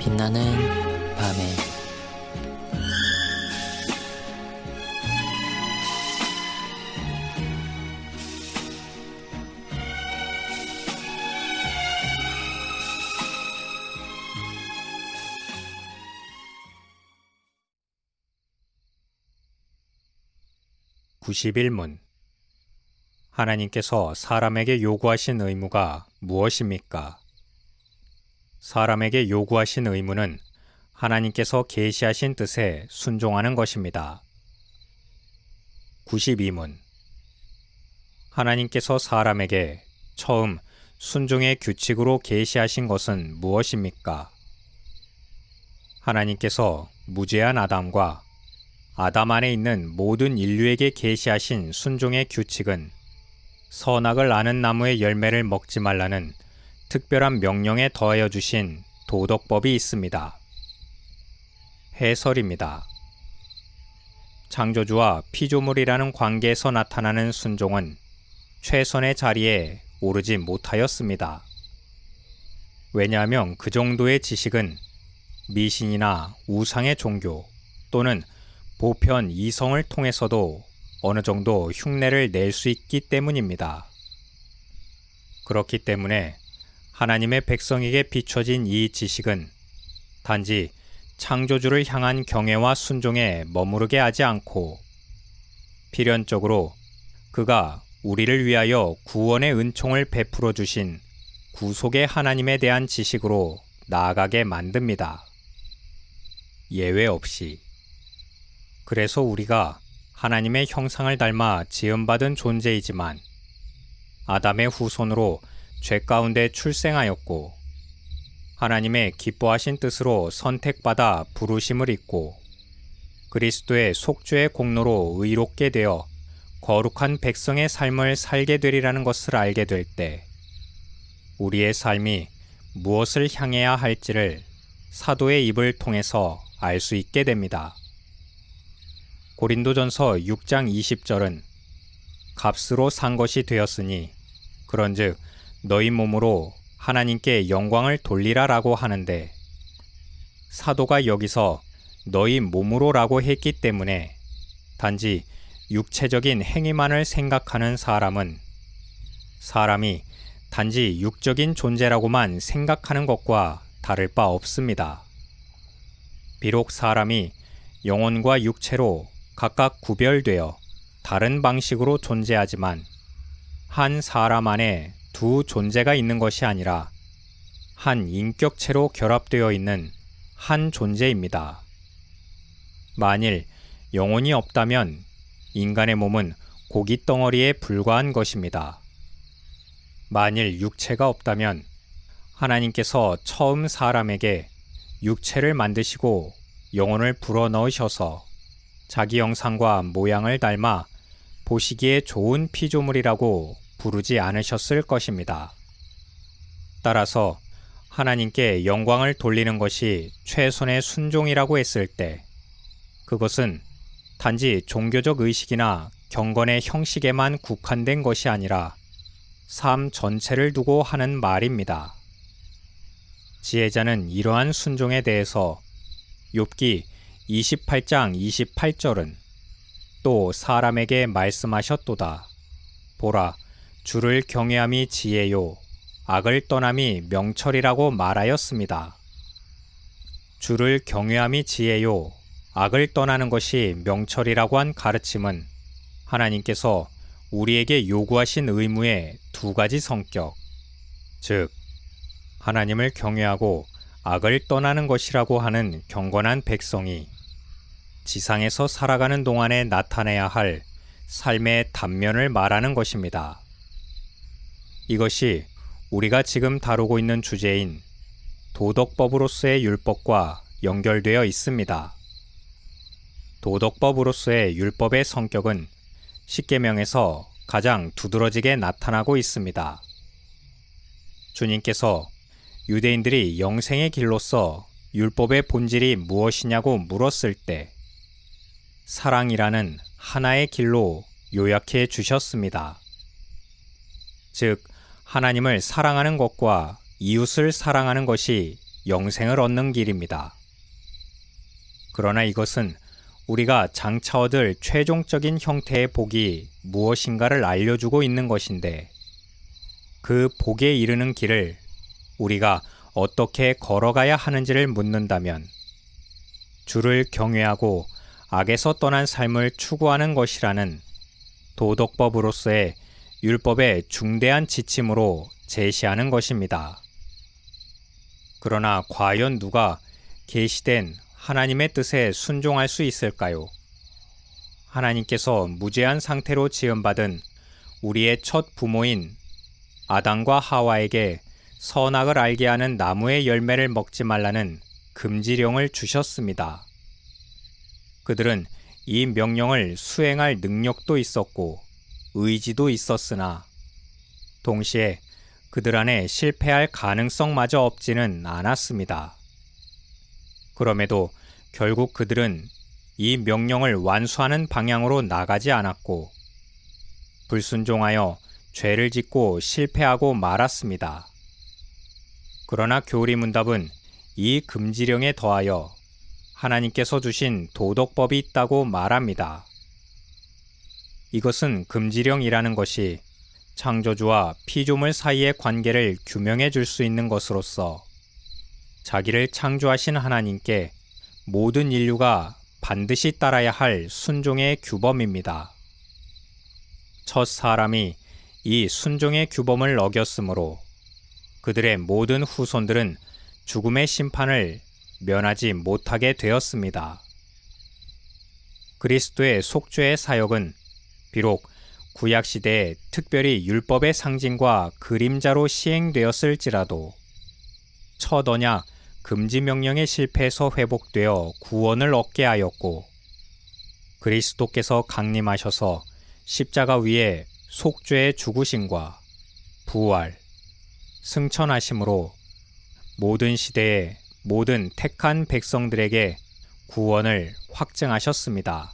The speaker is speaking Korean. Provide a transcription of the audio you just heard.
빛나는 밤에 (91문) 하나님께서 사람에게 요구하신 의무가 무엇입니까? 사람에게 요구하신 의무는 하나님께서 계시하신 뜻에 순종하는 것입니다. 92문 하나님께서 사람에게 처음 순종의 규칙으로 계시하신 것은 무엇입니까? 하나님께서 무죄한 아담과 아담 안에 있는 모든 인류에게 계시하신 순종의 규칙은 선악을 아는 나무의 열매를 먹지 말라는 특별한 명령에 더하여 주신 도덕법이 있습니다. 해설입니다. 창조주와 피조물이라는 관계에서 나타나는 순종은 최선의 자리에 오르지 못하였습니다. 왜냐하면 그 정도의 지식은 미신이나 우상의 종교 또는 보편 이성을 통해서도 어느 정도 흉내를 낼 수 있기 때문입니다. 그렇기 때문에 하나님의 백성에게 비춰진 이 지식은 단지 창조주를 향한 경외와 순종에 머무르게 하지 않고 필연적으로 그가 우리를 위하여 구원의 은총을 베풀어 주신 구속의 하나님에 대한 지식으로 나아가게 만듭니다. 예외 없이. 그래서 우리가 하나님의 형상을 닮아 지음받은 존재이지만 아담의 후손으로 죄 가운데 출생하였고 하나님의 기뻐하신 뜻으로 선택받아 부르심을 입고 그리스도의 속죄의 공로로 의롭게 되어 거룩한 백성의 삶을 살게 되리라는 것을 알게 될 때 우리의 삶이 무엇을 향해야 할지를 사도의 입을 통해서 알 수 있게 됩니다. 고린도전서 6장 20절은 값으로 산 것이 되었으니 그런즉 너희 몸으로 하나님께 영광을 돌리라라고 하는데 사도가 여기서 너희 몸으로라고 했기 때문에 단지 육체적인 행위만을 생각하는 사람은 사람이 단지 육적인 존재라고만 생각하는 것과 다를 바 없습니다. 비록 사람이 영혼과 육체로 각각 구별되어 다른 방식으로 존재하지만 한 사람 안에 두 존재가 있는 것이 아니라 한 인격체로 결합되어 있는 한 존재입니다. 만일 영혼이 없다면 인간의 몸은 고기 덩어리에 불과한 것입니다. 만일 육체가 없다면 하나님께서 처음 사람에게 육체를 만드시고 영혼을 불어 넣으셔서 자기 형상과 모양을 닮아 보시기에 좋은 피조물이라고 부르지 않으셨을 것입니다. 따라서 하나님께 영광을 돌리는 것이 최선의 순종이라고 했을 때 그것은 단지 종교적 의식이나 경건의 형식에만 국한된 것이 아니라 삶 전체를 두고 하는 말입니다. 지혜자는 이러한 순종에 대해서 욥기 28장 28절은 또 사람에게 말씀하셨도다. 보라, 주를 경외함이 지혜요, 악을 떠남이 명철이라고 말하였습니다. 주를 경외함이 지혜요, 악을 떠나는 것이 명철이라고 한 가르침은 하나님께서 우리에게 요구하신 의무의 두 가지 성격, 즉, 하나님을 경외하고 악을 떠나는 것이라고 하는 경건한 백성이 지상에서 살아가는 동안에 나타내야 할 삶의 단면을 말하는 것입니다. 이것이 우리가 지금 다루고 있는 주제인 도덕법으로서의 율법과 연결되어 있습니다. 도덕법으로서의 율법의 성격은 십계명에서 가장 두드러지게 나타나고 있습니다. 주님께서 유대인들이 영생의 길로서 율법의 본질이 무엇이냐고 물었을 때 사랑이라는 하나의 길로 요약해 주셨습니다. 즉, 하나님을 사랑하는 것과 이웃을 사랑하는 것이 영생을 얻는 길입니다. 그러나 이것은 우리가 장차 얻을 최종적인 형태의 복이 무엇인가를 알려주고 있는 것인데 그 복에 이르는 길을 우리가 어떻게 걸어가야 하는지를 묻는다면 주를 경외하고 악에서 떠난 삶을 추구하는 것이라는 도덕법으로서의 율법의 중대한 지침으로 제시하는 것입니다. 그러나 과연 누가 계시된 하나님의 뜻에 순종할 수 있을까요? 하나님께서 무죄한 상태로 지음받은 우리의 첫 부모인 아담과 하와에게 선악을 알게 하는 나무의 열매를 먹지 말라는 금지령을 주셨습니다. 그들은 이 명령을 수행할 능력도 있었고 의지도 있었으나 동시에 그들 안에 실패할 가능성마저 없지는 않았습니다. 그럼에도 결국 그들은 이 명령을 완수하는 방향으로 나가지 않았고 불순종하여 죄를 짓고 실패하고 말았습니다. 그러나 교리문답은 이 금지령에 더하여 하나님께서 주신 도덕법이 있다고 말합니다. 이것은 금지령이라는 것이 창조주와 피조물 사이의 관계를 규명해 줄 수 있는 것으로서 자기를 창조하신 하나님께 모든 인류가 반드시 따라야 할 순종의 규범입니다. 첫 사람이 이 순종의 규범을 어겼으므로 그들의 모든 후손들은 죽음의 심판을 면하지 못하게 되었습니다. 그리스도의 속죄의 사역은 비록 구약 시대에 특별히 율법의 상징과 그림자로 시행되었을지라도 첫 언약 금지 명령의 실패에서 회복되어 구원을 얻게 하였고 그리스도께서 강림하셔서 십자가 위에 속죄의 죽으심과 부활, 승천하심으로 모든 시대의 모든 택한 백성들에게 구원을 확증하셨습니다.